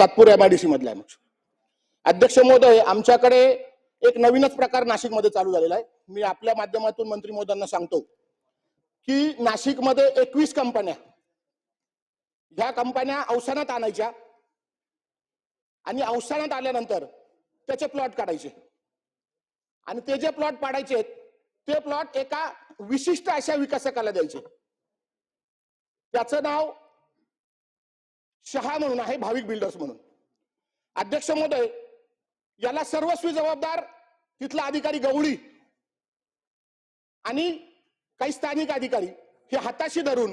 Satpur MIDC मधला आहे अध्यक्ष महोदय आमच्याकडे एक नवीनच प्रकार नाशिकमध्ये चालू झालेला आहे. मी आपल्या माध्यमातून मंत्री महोदयांना सांगतो की नाशिकमध्ये एकवीस कंपन्या ह्या कंपन्या अवसानात आणायच्या आणि अवसानात आल्यानंतर त्याचे प्लॉट काढायचे. आणि ते जे प्लॉट पाडायचे ते प्लॉट एका विशिष्ट अशा विकासकाला द्यायचे. त्याचं नाव शहा म्हणून आहे भाविक बिल्डर्स म्हणून. अध्यक्ष महोदय याला सर्वस्वी जबाबदार तिथला अधिकारी गवळी आणि काही स्थानिक अधिकारी हे हाताशी धरून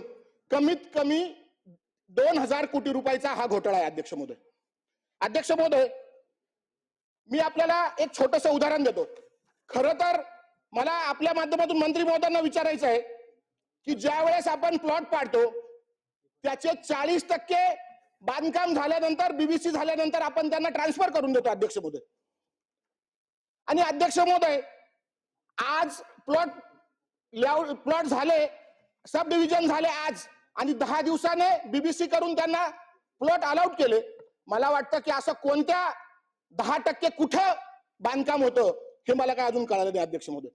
कमीत कमी दोन हजार कोटी रुपयाचा हा घोटाळा आहे अध्यक्ष महोदय. अध्यक्ष महोदय मी आपल्याला एक छोटस उदाहरण देतो. खर तर मला आपल्या माध्यमातून मंत्री महोदयांना विचारायचं आहे की ज्या वेळेस आपण प्लॉट पाडतो त्याचे चाळीस टक्के बांधकाम झाल्यानंतर बीबीसी झाल्यानंतर आपण त्यांना ट्रान्सफर करून देतो अध्यक्ष महोदय. आणि अध्यक्ष महोदय आज प्लॉट प्लॉट झाले सब डिव्हिजन झाले आज. आणि दहा दिवसाने बीबीसी करून त्यांना प्लॉट अलाउट केले. मला वाटतं की असं कोणत्या दहा टक्के कुठं बांधकाम होतं हे मला काय अजून कळालं नाही अध्यक्ष महोदय.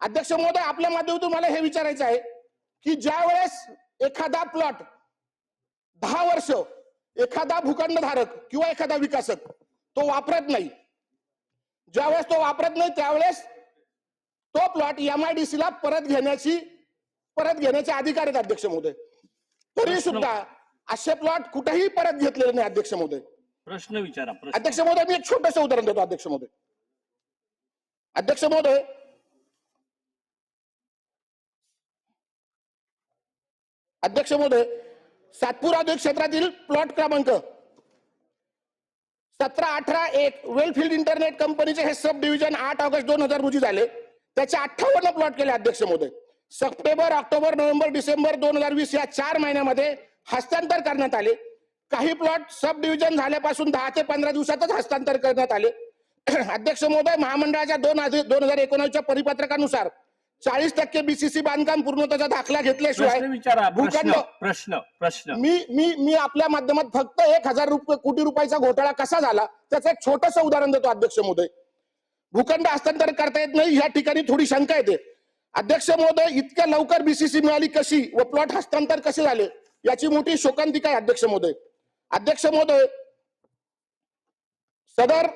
अध्यक्ष महोदय आपल्या माध्यमातून मला हे विचारायचं आहे की ज्या वेळेस एखादा प्लॉट दहा वर्ष एखादा भूखंडधारक किंवा एखादा विकासक तो वापरत नाही. ज्यावेळेस तो वापरत नाही त्यावेळेस तो प्लॉट एमआयडीसी ला परत घेण्याची परत घेण्याचे अधिकार आहेत अध्यक्ष महोदय. तरी सुद्धा असे प्लॉट कुठेही परत घेतलेले नाही अध्यक्ष महोदय. प्रश्न विचारा अध्यक्ष महोदय मी एक छोटस उदाहरण देतो अध्यक्ष महोदय. अध्यक्ष महोदय अध्यक्ष महोदय सातपुरा औद्योगिक क्षेत्रातील प्लॉट क्रमांक सतरा अठरा एक वेलफिल्ड इंटरनेट कंपनीचे हे सब डिव्हिजन आठ ऑगस्ट दोन हजार रोजी झाले. त्याचे अठ्ठावन्न प्लॉट केले अध्यक्ष महोदय सप्टेंबर ऑक्टोबर नोव्हेंबर डिसेंबर दोन हजार वीस या चार महिन्यामध्ये हस्तांतर करण्यात आले. काही प्लॉट सब डिव्हिजन झाल्यापासून दहा ते पंधरा दिवसातच हस्तांतर करण्यात आले. अध्यक्ष महोदय महामंडळाच्या दोन दोन हजार एकोणावीसच्या परिपत्रकानुसार चाळीस टक्के बीसीसी बांधकाम पूर्णत्वाचा दाखला घेतल्याशिवाय प्रश्न विचारा प्रश्न भूखंड- प्रश्न प्रश्न. मी मी मी आपल्या माध्यमात फक्त एक हजार रुपये कोटी रुपयाचा घोटाळा कसा झाला त्याचं एक छोटस उदाहरण देतो अध्यक्ष महोदय. भूखंड हस्तांतर करता येत नाही या ठिकाणी थोडी शंका येते. अध्यक्ष महोदय इतक्या लवकर बीसीसी मिळाली कशी व प्लॉट हस्तांतर कसे झाले याची मोठी शोकांतिका आहे अध्यक्ष महोदय. अध्यक्ष महोदय सदर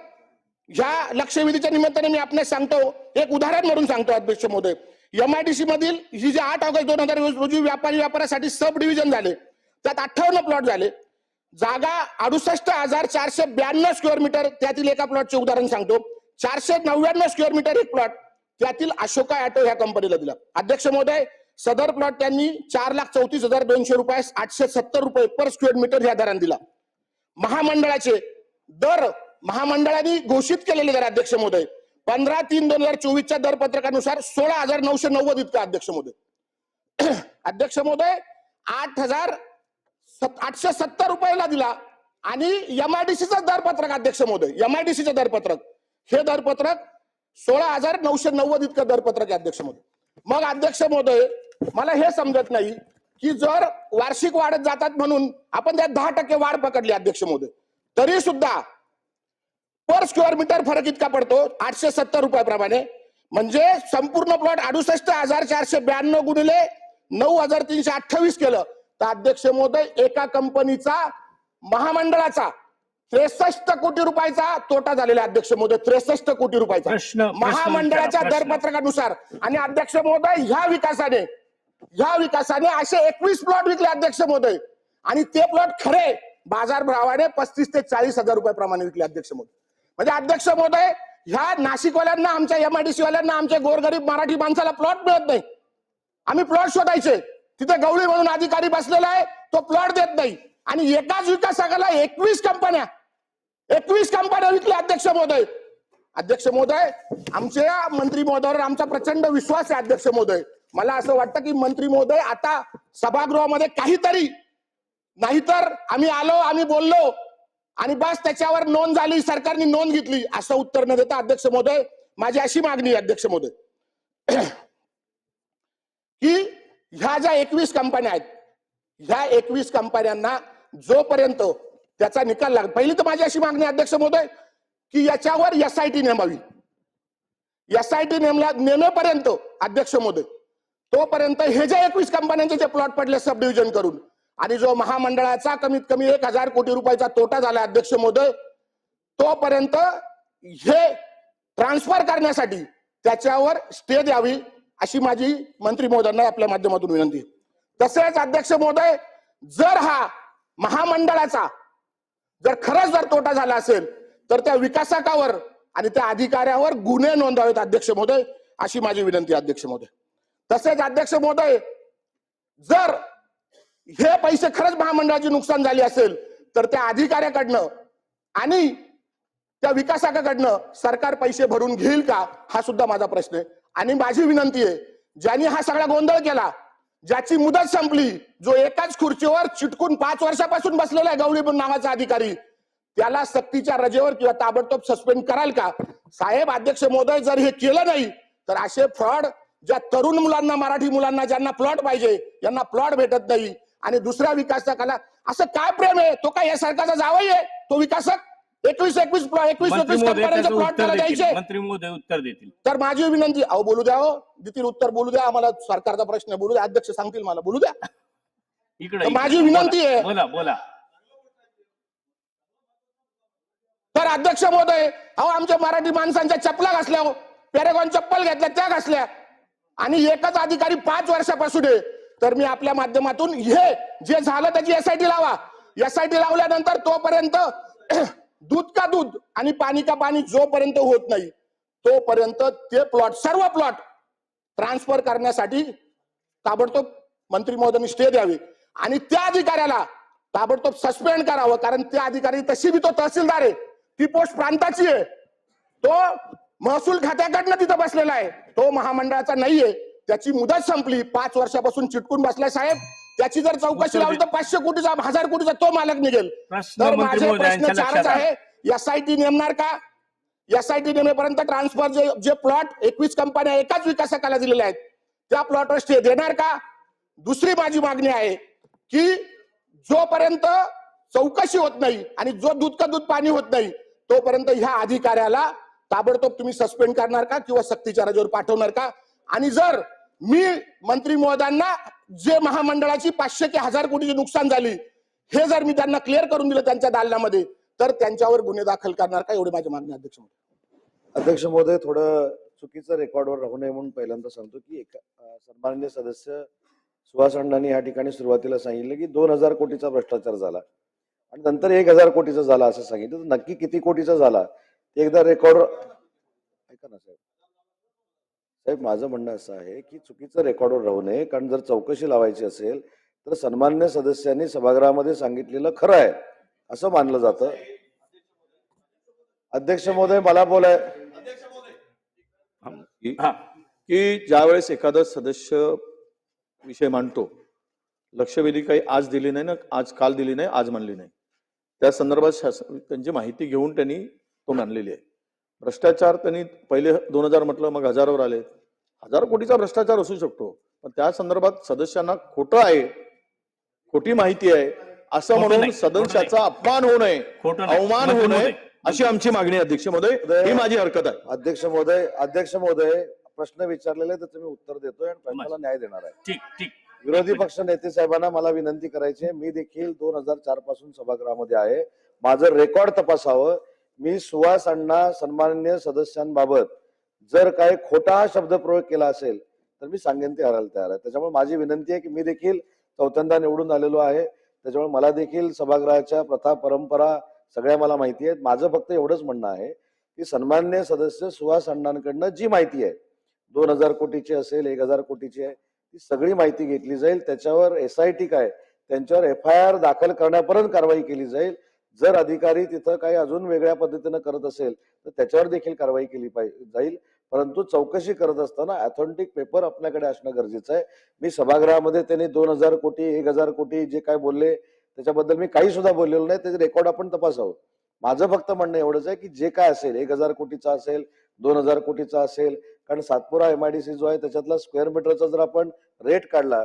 ह्या लक्षवेधीच्या निमित्ताने मी आपल्याला सांगतो एक उदाहरण म्हणून सांगतो अध्यक्ष महोदय. एमआयडीसी मधील ही जे आठ ऑगस्ट दोन हजार रोजी व्यापारी व्यापारासाठी सब डिव्हिजन झाले. त्यात अठ्ठावन्न प्लॉट झाले. जागा अडुसष्ट हजार चारशे ब्याण्णव स्क्वेअर मीटर त्यातील एका प्लॉटचे उदाहरण सांगतो. चारशे नव्याण्णव स्क्वेअर मीटर एक प्लॉट त्यातील अशोका ऑटो ह्या कंपनीला दिला. अध्यक्ष महोदय सदर प्लॉट त्यांनी चार लाख चौतीस हजार दोनशे रुपये आठशे सत्तर रुपये पर स्क्वेअर मीटर ह्या दराने दिला. महामंडळाचे दर महामंडळाने घोषित केलेले दर अध्यक्ष महोदय. पंधरा तीन दोन हजार चोवीसच्या दरपत्रकानुसार सोळा हजार नऊशे नव्वद इतका अध्यक्ष महोदय. अध्यक्ष महोदय आठ हजार आठशे सत्तर रुपयाला दिला आणि एमआयडीसीचं दरपत्रक अध्यक्ष महोदय एमआयडीसीचं दरपत्रक. हे दरपत्रक सोळा हजार नऊशे नव्वद इतकं दरपत्रक आहे अध्यक्ष महोदय. मग अध्यक्ष महोदय मला हे समजत नाही की जर वार्षिक वाढत जातात म्हणून आपण त्यात दहा टक्के वाढ पकडली अध्यक्ष महोदय तरी सुद्धा पर स्क्वेअर मीटर फरक इतका पडतो आठशे सत्तर रुपयाप्रमाणे. म्हणजे संपूर्ण प्लॉट अडुसष्ट हजार चारशे ब्याण्णव गुणिले नऊ हजार तीनशे अठ्ठावीस केलं. तर अध्यक्ष महोदय एका कंपनीचा महामंडळाचा त्रेसष्ट कोटी रुपयाचा तोटा झालेला अध्यक्ष महोदय त्रेसष्ट कोटी रुपयाचा. महामंडळाच्या. दरपत्रकानुसार. आणि अध्यक्ष महोदय ह्या विकासाने ह्या विकासाने असे एकवीस प्लॉट विकले अध्यक्ष महोदय. आणि ते प्लॉट खरे बाजार भावाने पस्तीस ते चाळीस हजार रुपये प्रमाणे विकले अध्यक्ष महोदय. म्हणजे अध्यक्ष महोदय ह्या नाशिकवाल्यांना आमच्या एमआयडीसी वाल्यांना आमच्या गोरगरीब मराठी माणसाला प्लॉट मिळत नाही. आम्ही प्लॉट शोधायचे. तिथे गवळी म्हणून अधिकारी बसलेला आहे तो प्लॉट देत नाही. आणि एकाच विकास विकासकाला एकवीस कंपन्या एकवीस कंपन्या विकल्या अध्यक्ष महोदय. अध्यक्ष महोदय आमच्या मंत्री महोदयावर आमचा प्रचंड विश्वास आहे अध्यक्ष महोदय. मला असं वाटतं की मंत्री महोदय आता सभागृहामध्ये काहीतरी नाहीतर आम्ही आलो आम्ही बोललो आणि बस त्याच्यावर नोंद झाली सरकारने नोंद घेतली असं उत्तर न देता अध्यक्ष महोदय माझी अशी मागणी आहे अध्यक्ष महोदय. की ह्या ज्या एकवीस कंपन्या आहेत ह्या एकवीस कंपन्यांना जोपर्यंत त्याचा निकाल लागत पहिली तर माझी अशी मागणी अध्यक्ष महोदय की याच्यावर एसआयटी नेमावी एसआयटी नेमला नेमेपर्यंत अध्यक्ष महोदय तोपर्यंत हे जे एकवीस कंपन्यांचे जे प्लॉट पडले सब डिव्हिजन करून आणि जो महामंडळाचा कमीत कमी एक हजार कोटी रुपयाचा तोटा झाला अध्यक्ष मोदय तोपर्यंत हे ट्रान्सफर करण्यासाठी त्याच्यावर स्टे द्यावी अशी माझी मंत्री महोदयांना आपल्या माध्यमातून विनंती तसेच अध्यक्ष महोदय जर हा महामंडळाचा जर खरंच जर तोटा झाला असेल तर त्या विकासकावर आणि त्या अधिकाऱ्यावर गुन्हे नोंदवावेत अध्यक्ष महोदय अशी माझी विनंती अध्यक्ष महोदय. तसेच अध्यक्ष महोदय जर हे पैसे खरंच महामंडळाची नुकसान झाली असेल तर त्या अधिकाऱ्याकडनं आणि त्या विकासकाकडनं सरकार पैसे भरून घेईल का? हा सुद्धा माझा प्रश्न आहे. आणि माझी विनंती आहे ज्यांनी हा सगळा गोंधळ केला ज्याची मुदत संपली जो एकाच खुर्चीवर चिटकून पाच वर्षापासून बसलेला आहे गवळी नावाचा अधिकारी त्याला सक्तीच्या रजेवर किंवा ताबडतोब सस्पेंड कराल का? साहेब अध्यक्ष मोदय जर हे केलं नाही तर असे फ्रॉड ज्या तरुण मुलांना मराठी मुलांना ज्यांना प्लॉट पाहिजे यांना प्लॉट भेटत नाही. आणि दुसऱ्या विकासकाला असं काय प्रेम आहे? तो काय या सरकारचा जावई आहे? तो विकासक? एकवीस एकवीस एकवीस एकवीस प्लॉट त्याला द्यायचे. मंत्री महोदय उत्तर देतील. तर माझी विनंती अहो बोलू द्या हो. देतील उत्तर बोलू द्या. आम्हाला सरकारचा प्रश्न बोलू द्या. अध्यक्ष सांगतील मला बोलू द्या. इकडे. माझी. विनंती आहे. बोला बोला. तर अध्यक्ष महोदय अहो आमच्या मराठी माणसांच्या चपला घासल्या हो. पॅरेगॉन चप्पल घेतल्या त्या घासल्या. आणि एकच अधिकारी पाच वर्षापासून आहे. तर मी आपल्या माध्यमातून हे जे झालं त्याची एसआयटी लावा. एसआयटी लावल्यानंतर तोपर्यंत दूध का दूध आणि पाणी का पाणी जोपर्यंत होत नाही तोपर्यंत ते प्लॉट सर्व प्लॉट ट्रान्सफर करण्यासाठी ताबडतोब मंत्री महोदयांनी स्टे द्यावी. आणि त्या अधिकाऱ्याला ताबडतोब सस्पेंड करावं कारण त्या अधिकारी तशी बी तो तहसीलदार आहे. ती पोस्ट प्रांताची आहे. तो महसूल खात्याकडनं तिथं बसलेला आहे. तो महामंडळाचा नाहीये. त्याची मुदत संपली. पाच वर्षापासून चिटकून बसलाय साहेब. त्याची जर चौकशी लावली तर पाचशे कोटीचा हजार कोटीचा तो मालक निघेल. तर माझे प्रश्न चारच आहे. एसआयटी नेमणार का? एसआयटी नेमेपर्यंत ट्रान्सफर जे जे प्लॉट एकवीस कंपन्या एकाच विकासकाला दिलेल्या आहेत त्या प्लॉटवर स्टे देणार का? दुसरी माझी मागणी आहे की जोपर्यंत चौकशी होत नाही आणि जो दूध का दूध पाणी होत नाही तोपर्यंत ह्या अधिकाऱ्याला ताबडतोब तुम्ही सस्पेंड करणार का किंवा सक्तीच्या रजेवर पाठवणार का? आणि जर मी मंत्री महोदयांना जे महामंडळाची पाचशे ते हजार कोटीची नुकसान झाली हे जर मी त्यांना क्लिअर करून दिलं त्यांच्या दालनामध्ये तर त्यांच्यावर गुन्हे दाखल करणार का एवढी माझी मागणी अध्यक्ष महोदय. अध्यक्ष महोदय थोडं चुकीचं रेकॉर्डवर राहू नये म्हणून पहिल्यांदा सांगतो की एक सन्माननीय सदस्य सुहास अण्णांनी या ठिकाणी सुरुवातीला सांगितलं की दोन हजार कोटीचा भ्रष्टाचार झाला आणि नंतर एक हजार कोटीचा झाला असं सांगितलं. तर नक्की किती कोटीचा झाला? ते एकदा रेकॉर्ड ऐका ना साहेब. साहेब माझं म्हणणं असं आहे की चुकीचं रेकॉर्डवर राहू नये. कारण जर चौकशी लावायची असेल तर सन्मान्य सदस्यांनी सभागृहामध्ये सांगितलेलं खरं आहे. असं मानलं जातं. अध्यक्ष महोदय मला बोलाय की हा ज्यावेळेस एखादा सदस्य विषय मांडतो लक्षवेधी काही आज दिली नाही ना आज काल दिली नाही आज मानली नाही. त्या संदर्भात शासन त्यांची माहिती घेऊन त्यांनी तो मानलेली आहे. भ्रष्टाचार त्यांनी पहिले दोन हजार म्हटलं मग हजारावर आले. हजार कोटीचा भ्रष्टाचार असू शकतो पण त्या संदर्भात सदस्यांना खोटं आहे खोटी माहिती आहे असं म्हणून सदस्याचा अपमान होऊ नये. अवमान होऊ नये. अशी आमची मागणी अध्यक्ष महोदय. ही माझी हरकत आहे. अध्यक्ष महोदय अध्यक्ष महोदय प्रश्न विचारलेले तर तुम्ही उत्तर देतोय आणि प्रश्नाला न्याय देणार आहे. ठीक ठीक. विरोधी पक्ष नेते साहेबांना मला विनंती करायची आहे मी देखील दोन हजार चारपासून सभागृहामध्ये आहे. माझं रेकॉर्ड तपासावं मी सुहास अण्णा सन्माननीय सदस्यांबाबत जर काही खोटा शब्द प्रयोग केला असेल तर मी सांगेन ते हरायला तयार आहे. त्याच्यामुळे माझी विनंती आहे की मी देखील चौथ्यांदा निवडून आलेलो आहे. त्याच्यामुळे मला देखील सभागृहाच्या प्रथा परंपरा सगळ्या मला माहिती आहेत. माझं फक्त एवढंच म्हणणं आहे की सन्मान्य सदस्य सुहास अण्णांकडनं जी माहिती आहे दोन हजार कोटीची असेल एक हजार कोटीची आहे ती सगळी माहिती घेतली जाईल. त्याच्यावर एस आय टी काय त्यांच्यावर एफ आय आर दाखल करण्यापर्यंत कारवाई केली जाईल. जर अधिकारी तिथं काही अजून वेगळ्या पद्धतीनं करत असेल तर त्याच्यावर देखील कारवाई केली पाहिजे जाईल. परंतु चौकशी करत असताना ऍथेंटिक पेपर आपल्याकडे असणं गरजेचं आहे. मी सभागृहामध्ये त्यांनी दोन हजार कोटी एक हजार कोटी जे काय बोलले त्याच्याबद्दल मी काही सुद्धा बोललेलो नाही. त्याचे रेकॉर्ड आपण तपासावं. माझं फक्त म्हणणं एवढंच आहे की जे काय असेल एक हजार कोटीचा असेल दोन हजार कोटीचा असेल कारण सातपुरा एमआयडीसी जो आहे त्याच्यातला स्क्वेअर मीटरचा जर आपण रेट काढला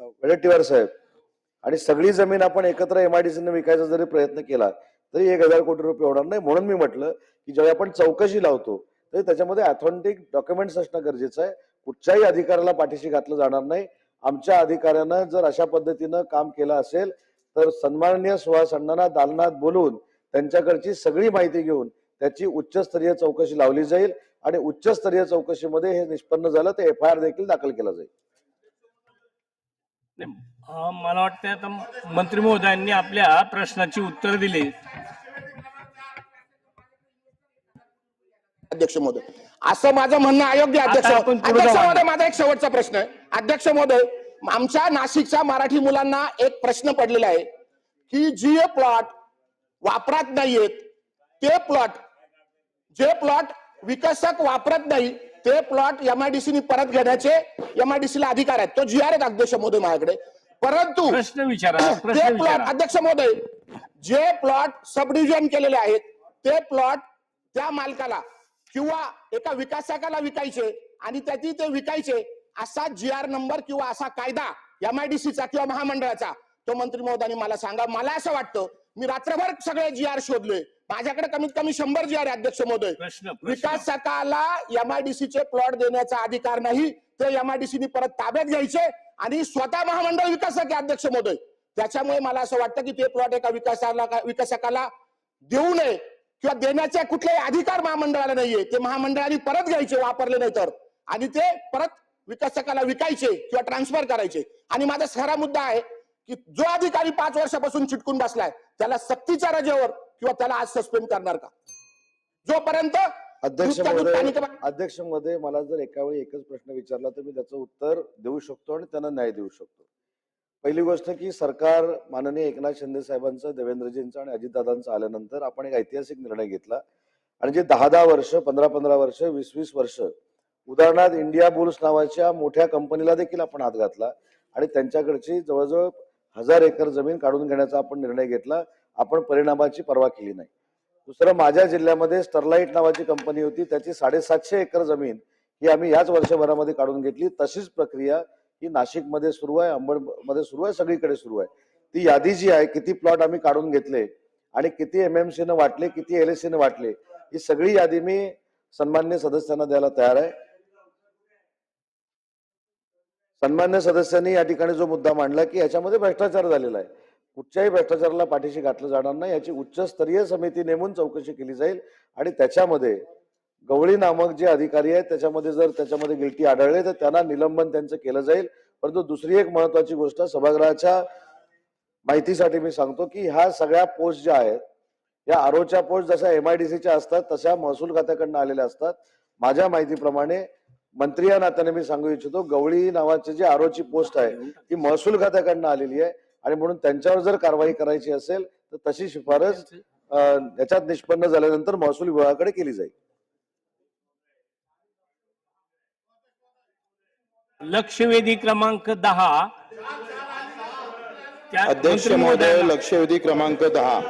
वडेट्टीवार साहेब आणि सगळी जमीन आपण एकत्र एमआयडीसीने विकायचा जरी प्रयत्न केला तरी एक हजार कोटी रुपये होणार नाही. म्हणून मी म्हटलं की ज्यावेळी आपण चौकशी लावतो तरी त्याच्यामध्ये ऑथेंटिक डॉक्युमेंट्स असणं गरजेचं आहे. कुठच्याही अधिकाऱ्याला पाठीशी घातलं जाणार नाही. आमच्या अधिकाऱ्यानं जर अशा पद्धतीनं काम केलं असेल तर सन्माननीय सुहास अण्णांना दालनात बोलवून त्यांच्याकडची सगळी माहिती घेऊन त्याची उच्चस्तरीय चौकशी लावली जाईल आणि उच्चस्तरीय चौकशीमध्ये हे निष्पन्न झालं तर एफ आय आर देखील दाखल केला जाईल. मला वाटतं आता मंत्री महोदयांनी आपल्या प्रश्नाची उत्तर दिली. अध्यक्ष महोदय. असं माझं म्हणणं अयोग्य अध्यक्ष. आता आपण पुढे अध्यक्ष जाऊ. महोदय माझा एक शेवटचा प्रश्न आहे. अध्यक्ष महोदय आमच्या नाशिकच्या मराठी मुलांना एक प्रश्न पडलेला आहे की जी प्लॉट वापरात नाहीयेत ते प्लॉट जे प्लॉट विकसक वापरत नाही ते प्लॉट एमआयडीसीनी परत घेण्याचे एमआयडीसी ला अधिकार आहेत. तो जी आर आहेत अध्यक्ष महोदय माझ्याकडे. परंतु प्रश्न विचारा ते प्रश्न प्लॉट विचारा. अध्यक्ष महोदय जे प्लॉट सब डिव्हिजन केलेले आहेत ते प्लॉट त्या मालकाला किंवा एका विकासकाला विकायचे आणि त्याची ते विकायचे असा जी आर नंबर किंवा असा कायदा एमआयडीसीचा किंवा महामंडळाचा तो मंत्री महोदयांनी मला सांगा. मला असं वाटतं मी रात्रभर सगळे जी आर शोधले माझ्याकडे कमीत कमी शंभर जी आर आहे अध्यक्ष महोदय. प्रश्न प्रश्न. विकासकाला एमआयडीसी चे प्लॉट देण्याचा अधिकार नाही. ते एमआयडीसीनी परत ताब्यात घ्यायचे आणि स्वतः महामंडळ विकासक अध्यक्ष मोदय त्याच्यामुळे मला असं वाटतं की ते प्लॉट एका विकासाला विकासकाला देऊ नये किंवा देण्याचे कुठलेही अधिकार महामंडळाला नाहीये. ते महामंडळाने परत घ्यायचे वापरले नाही तर. आणि ते परत विकासकाला विकायचे किंवा ट्रान्सफर करायचे. आणि माझा खरा मुद्दा आहे की जो अधिकारी पाच वर्षापासून चिटकून बसलाय त्याला सक्तीच्या रजेवर किंवा त्याला आज सस्पेंड करणार का? जोपर्यंत अध्यक्ष महोदय. अध्यक्ष महोदय मला जर एका वेळी एकच प्रश्न विचारला तर मी त्याचं उत्तर देऊ शकतो आणि त्यांना न्याय देऊ शकतो. पहिली गोष्ट की सरकार माननीय एकनाथ शिंदे साहेबांचं देवेंद्रजींचं आणि अजितदादांचं आल्यानंतर आपण एक ऐतिहासिक निर्णय घेतला. आणि जे दहा दहा वर्ष पंधरा पंधरा वर्ष वीस वीस वर्ष उदाहरणार्थ इंडिया बुल्स नावाच्या मोठ्या कंपनीला देखील आपण हात घातला. आणि त्यांच्याकडची जवळजवळ हजार एकर जमीन काढून घेण्याचा आपण निर्णय घेतला. आपण परिणामाची पर्वा केली नाही. दुसरं माझ्या जिल्ह्यामध्ये स्टरलाइट नावाची कंपनी होती. त्याची साडेसातशे एकर जमीन ही आम्ही याच वर्षभरामध्ये काढून घेतली. तशीच प्रक्रिया ही नाशिकमध्ये सुरू आहे अंबडमध्ये सुरू आहे सगळीकडे सुरू आहे. ती यादी जी आहे किती प्लॉट आम्ही काढून घेतले आणि किती एमएमसी न वाटले किती एल न वाटले ही सगळी यादी मी सन्मान्य सदस्यांना द्यायला तयार आहे. सन्मान्य सदस्यांनी या ठिकाणी जो मुद्दा मांडला की याच्यामध्ये भ्रष्टाचार झालेला आहे. कुठच्याही भ्रष्टाचाराला पाठीशी घातलं जाणार नाही. याची उच्चस्तरीय समिती नेमून चौकशी केली जाईल आणि त्याच्यामध्ये गवळी नामक जे अधिकारी आहेत त्याच्यामध्ये जर त्याच्यामध्ये गिल्टी आढळले तर त्यांना निलंबन त्यांचं केलं जाईल. परंतु दुसरी एक महत्वाची गोष्ट सभागृहाच्या माहितीसाठी मी सांगतो की ह्या सगळ्या पोस्ट ज्या आहेत या आरोच्या पोस्ट जशा एमआयडीसीच्या असतात तशा महसूल खात्याकडनं आलेल्या असतात. माझ्या माहितीप्रमाणे मंत्री या नात्याने मी सांगू इच्छितो गवळी नावाची जी आरोची पोस्ट आहे ती महसूल खात्याकडनं आलेली आहे. आणि म्हणून त्यांच्यावर जर कारवाई करायची असेल तर तशी शिफारस याच्यात निष्पन्न झाल्यानंतर महसूल विभागाकडे केली जाईल. लक्षवेधी क्रमांक दहा. अध्यक्ष महोदय लक्षवेधी क्रमांक दहा.